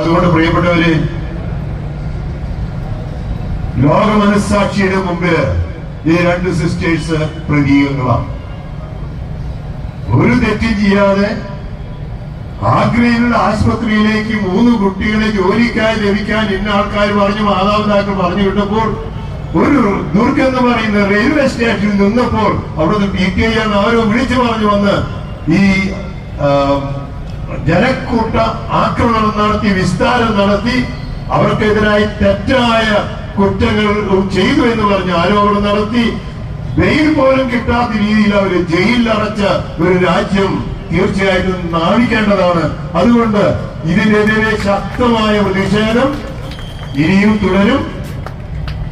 അതുകൊണ്ട് പ്രിയപ്പെട്ടവര് ലോക മനസ്സാക്ഷിയുടെ മുമ്പ് ഈ രണ്ട് സിസ്റ്റേഴ്സ് പ്രതീകങ്ങളാണ് ഒരു തെറ്റും ചെയ്യാതെ ആഗ്രയിലുള്ള ആശുപത്രിയിലേക്ക് മൂന്ന് കുട്ടികളെ ജോലിക്കായി ലഭിക്കാൻ ഇന്ന ആൾക്കാർ പറഞ്ഞു മാതാപിതാക്കൾ പറഞ്ഞു വിട്ടപ്പോൾ ഒരു ദുർഗ് എന്ന് പറയുന്ന റെയിൽവേ സ്റ്റേഷനിൽ നിന്നപ്പോൾ അവിടുന്ന് പി ടി ആണ് അവരോ വിളിച്ചു പറഞ്ഞു വന്ന് ഈ ജനക്കൂട്ട ആക്രമണം നടത്തി വിസ്താരം നടത്തി അവർക്കെതിരായി തെറ്റായ കുറ്റങ്ങൾ ചെയ്തു എന്ന് പറഞ്ഞ് ആരോപണം നടത്തി. വെയിൽ പോലും കിട്ടാത്ത രീതിയിൽ അവർ ജയിലിൽ അടച്ച ഒരു രാജ്യം തീർച്ചയായിട്ടും നാണിക്കേണ്ടതാണ് അതുകൊണ്ട് ഇതിനെതിരെ ശക്തമായ പ്രതിഷേധം ഇനിയും തുടരും.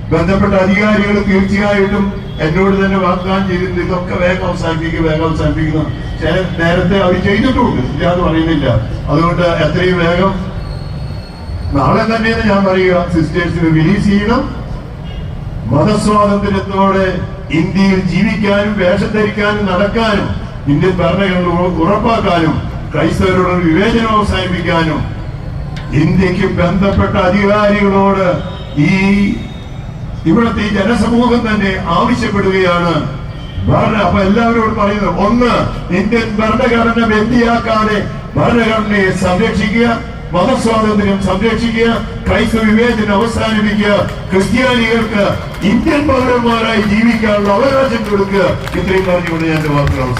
ബന്ധപ്പെട്ട അധികാരികൾ തീർച്ചയായിട്ടും എന്നോട് തന്നെ വാഗ്ദാനം ചെയ്തിട്ടുണ്ട്. ഇതൊക്കെ വേഗം അവസാനിപ്പിക്കുക വേഗം അവസാനിപ്പിക്കുന്ന. ചില നേരത്തെ അവർ ചെയ്തിട്ടുണ്ട്. ഞാൻ പറയുന്നില്ല. അതുകൊണ്ട് എത്രയും വേഗം നാളെ തന്നെയെന്ന് ഞാൻ പറയുക സിസ്റ്റേഴ്സിന് റിലീസ് ചെയ്യണം. മതസ്വാതന്ത്ര്യത്തോടെ ഇന്ത്യയിൽ ജീവിക്കാനും വേഷം ധരിക്കാനും നടക്കാനും ഇന്ത്യൻ ഭരണഘടന ഉറ- ഉറപ്പാക്കാനും ക്രൈസ്തവരോട് വിവേചനം അവസാനിപ്പിക്കാനും ഇന്ത്യയ്ക്ക് ബന്ധപ്പെട്ട അധികാരികളോട് ഈ ഇവിടുത്തെ ഈ ജനസമൂഹം തന്നെ ആവശ്യപ്പെടുകയാണ്. ഭരണ അപ്പൊ എല്ലാവരോടും പറയുന്നത് ഒന്ന് ഇന്ത്യൻ ഭരണഘടന വ്യക്തിയാക്കാതെ ഭരണഘടനയെ സംരക്ഷിക്കുക മതസ്വാതന്ത്ര്യം സംരക്ഷിക്കുക ക്രൈസ്തവ വിവേചനം അവസാനിപ്പിക്കുക ക്രിസ്ത്യാനികൾക്ക് ഇന്ത്യൻ പൗരന്മാരായി ജീവിക്കാനുള്ള അവകാശം കൊടുക്കുക. ഇത്രയും പറഞ്ഞുകൊണ്ട് ഞാൻ വാക്കുകൾ